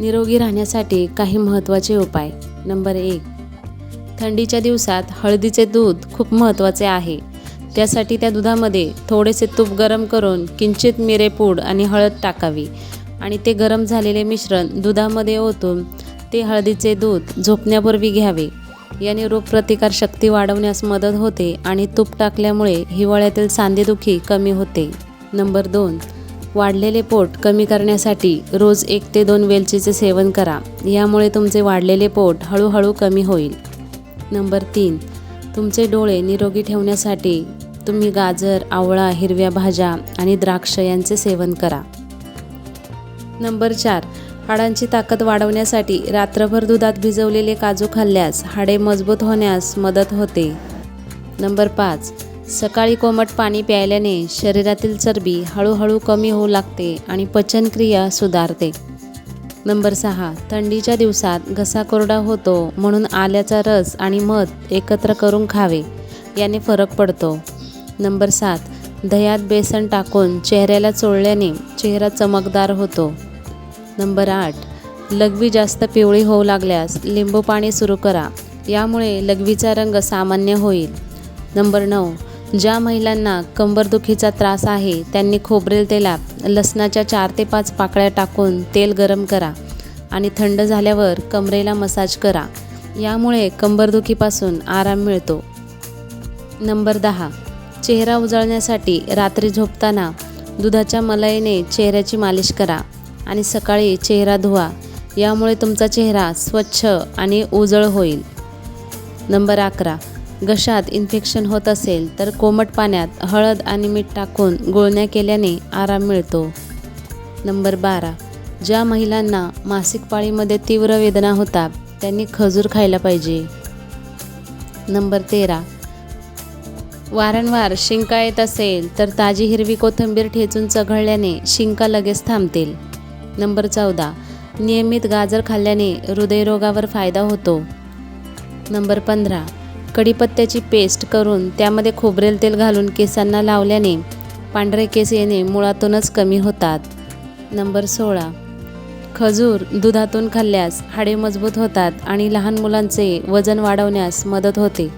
निरोगी राहण्यासाठी काही महत्त्वाचे उपाय. नंबर एक थंडीच्या दिवसात हळदीचे दूध खूप महत्त्वाचे आहे. त्यासाठी त्या दुधामध्ये थोडेसे तूप गरम करून किंचित मिरेपूड आणि हळद टाकावी आणि ते गरम झालेले मिश्रण दुधामध्ये ओतून ते हळदीचे दूध झोपण्यापूर्वी घ्यावे. याने रोगप्रतिकार शक्ती वाढवण्यास मदत होते आणि तूप टाकल्यामुळे हिवाळ्यातील सांधेदुखी कमी होते. नंबर दोन वाढलेले पोट कमी करण्यासाठी रोज एक ते दोन वेलचीचे सेवन करा. यामुळे तुमचे वाढलेले पोट हळूहळू कमी होईल. नंबर तीन तुमचे डोळे निरोगी ठेवण्यासाठी तुम्ही गाजर आवळा हिरव्या भाज्या आणि द्राक्ष यांचे सेवन करा. नंबर चार हाडांची ताकद वाढवण्यासाठी रात्रभर दुधात भिजवलेले काजू खाल्ल्यास हाडे मजबूत होण्यास मदत होते. नंबर पाच सकाळी कोमट पाणी प्यायल्याने शरीरातील चरबी हळूहळू कमी होऊ लागते आणि पचनक्रिया सुधारते. नंबर सहा थंडीच्या दिवसात घसा कोरडा होतो म्हणून आल्याचा रस आणि मध एकत्र करून खावे याने फरक पडतो. नंबर सात दह्यात बेसन टाकून चेहऱ्याला चोळल्याने चेहरा चमकदार होतो. नंबर आठ लघवी जास्त पिवळी होऊ लागल्यास लिंबू पाणी सुरू करा यामुळे लघवीचा रंग सामान्य होईल. नंबर नऊ ज्या महिलांना कंबरदुखीचा त्रास आहे त्यांनी खोबरेल तेलात लसणाच्या चार ते पाच पाकळ्या टाकून तेल गरम करा आणि थंड झाल्यावर कमरेला मसाज करा. यामुळे कंबरदुखीपासून आराम मिळतो. नंबर दहा. चेहरा उजळण्यासाठी रात्री झोपताना दुधाच्या मलईने चेहऱ्याची मालिश करा आणि सकाळी चेहरा धुवा. यामुळे तुमचा चेहरा स्वच्छ आणि उजळ होईल. नंबर अकरा. घशात इन्फेक्शन होत असेल तर कोमट पाण्यात हळद आणि मीठ टाकून गुळण्या केल्याने आराम मिळतो. नंबर बारा. ज्या महिलांना मासिक पाळीमध्ये तीव्र वेदना होतात त्यांनी खजूर खायला पाहिजे. नंबर तेरा. वारंवार शिंका येत असेल तर ताजी हिरवी कोथिंबीर ठेचून चघळल्याने शिंका लगेच थांबतील. नंबर चौदा. नियमित गाजर खाल्ल्याने हृदयरोगावर फायदा होतो. नंबर पंधरा. कढीपत्त्याची पेस्ट करून त्यामध्ये खोबरेल तेल घालून केसांना लावल्याने पांढरे केस येणे मुळातूनच कमी होतात. नंबर सोळा. खजूर दुधातून खाल्ल्यास हाडे मजबूत होतात आणि लहान मुलांचे वजन वाढवण्यास मदत होते.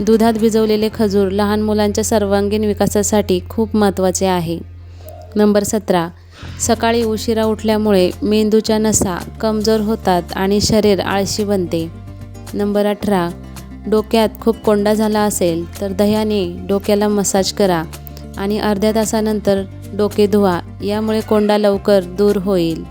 दुधात भिजवलेले खजूर लहान मुलांच्या सर्वांगीण विकासासाठी खूप महत्त्वाचे आहे. नंबर सतरा. सकाळी उशिरा उठल्यामुळे मेंदूच्या नसा कमजोर होतात आणि शरीर आळशी बनते. नंबर अठरा. डोक्यात खूप कोंडा झाला असेल तर दह्याने डोक्याला मसाज करा आणि अर्ध्या तासानंतर डोके धुवा. यामुळे कोंडा लवकर दूर होईल.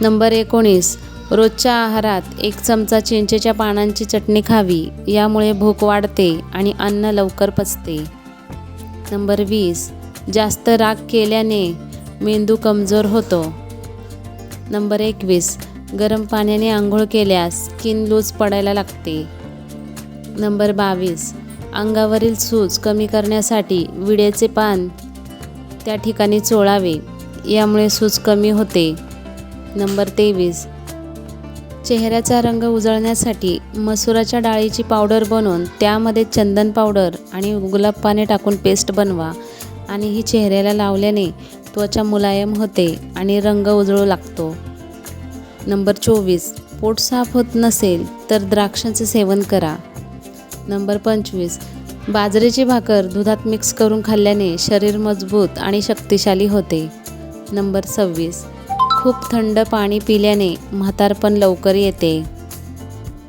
नंबर एकोणीस. रोजच्या आहारात एक चमचा चिंचेच्या पानांची चटणी खावी. यामुळे भूक वाढते आणि अन्न लवकर पचते. नंबर वीस. जास्त राग केल्याने मेंदू कमजोर होतो. नंबर एकवीस. गरम पाण्याने आंघोळ केल्यास स्किन लूज पडायला लागते. नंबर बावीस. अंगावरील सूज कमी करण्यासाठी विड्याचे पान त्या ठिकाणी चोळावे. यामुळे सूज कमी होते. नंबर तेवीस. चेहऱ्याचा रंग उजळण्यासाठी मसुराच्या डाळीची पावडर बनवून त्यामध्ये चंदन पावडर आणि गुलाब पाने टाकून पेस्ट बनवा आणि ही चेहऱ्याला लावल्याने त्वचा मुलायम होते आणि रंग उजळू लागतो. नंबर चोवीस. पोट साफ होत नसेल तर द्राक्षांचे सेवन करा. नंबर पंचवीस. बाजरीची भाकर दुधात मिक्स करून खाल्ल्याने शरीर मजबूत आणि शक्तिशाली होते. नंबर सव्वीस. खूप थंड पाणी पिल्याने म्हातारपण लवकर येते.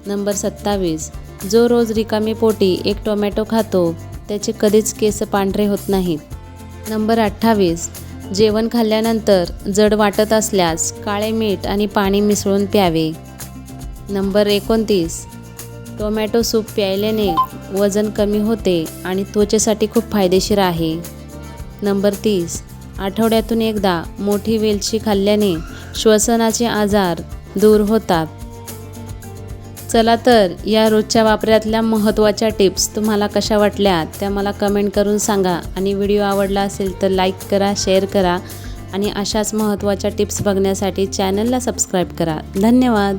नंबर सत्तावीस. जो रोज रिकामी पोटी एक टोमॅटो खातो त्याचे कधीच केस पांढरे होत नाहीत. नंबर अठ्ठावीस. जेवण खाल्ल्यानंतर जड वाटत असल्यास काळे मीठ आणि पाणी मिसळून प्यावे. नंबर एकोणतीस. टोमॅटो सूप प्यायल्याने वजन कमी होते आणि त्वचेसाठी खूप फायदेशीर आहे. नंबर तीस. आठवड्यातून एकदा मोठी वेलची खाल्ल्याने श्वसनाचे आजार दूर होतात. चला तर या रोजच्या वापरातल्या महत्त्वाच्या टिप्स तुम्हाला कशा वाटल्या त्या मला कमेंट करून सांगा आणि व्हिडिओ आवडला असेल तर लाईक करा शेअर करा आणि अशाच महत्त्वाच्या टिप्स बघण्यासाठी चॅनलला सबस्क्राईब करा. धन्यवाद.